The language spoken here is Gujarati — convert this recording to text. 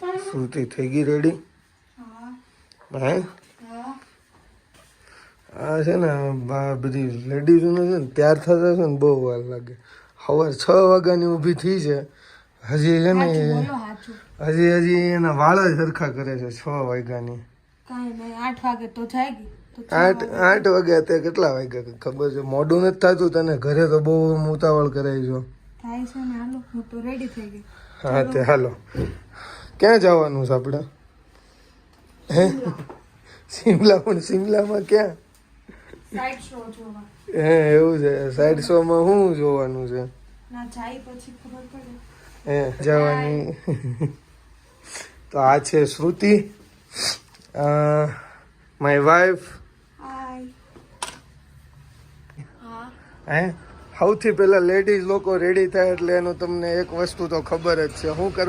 શ્રુતિ થઈ ગઈ રેડી હા? આ છે ને બધી લેડીઝોને છે ને ત્યાર થતા છે ને બહુ વાર લાગે. સવાર છ વાગ્યાની ઊભી થઈ છે. હજી છે ને હજી હજી એના વાળ જ સરખા કરે છે છ વાગ્યાની. આઠ વાગે તો જાય આઠ વાગે. આઠ વાગ્યા તે કેટલા વાગ્યા ખબર છે? મોડું નથી થતું તને ઘરે તો બહુ ઉતાવળ કરાવી છો. થાય છે ને હાલો હું તો રેડી થઈ ગઈ. હા તે હાલો. ક્યાં જવાનું છે આપણે? હે? શિમલા પણ શિમલામાં ક્યાં? હે એવું છે. સાઈડ શોમાં શું જોવાનું છે? હે જવાની. તો આ છે શ્રુતિ. માય વાઈફ હે. સૌથી પહેલાં લેડીઝ લોકો રેડી થાય એટલે એનું તમને એક વસ્તુ તો ખબર જ છે. શું કર?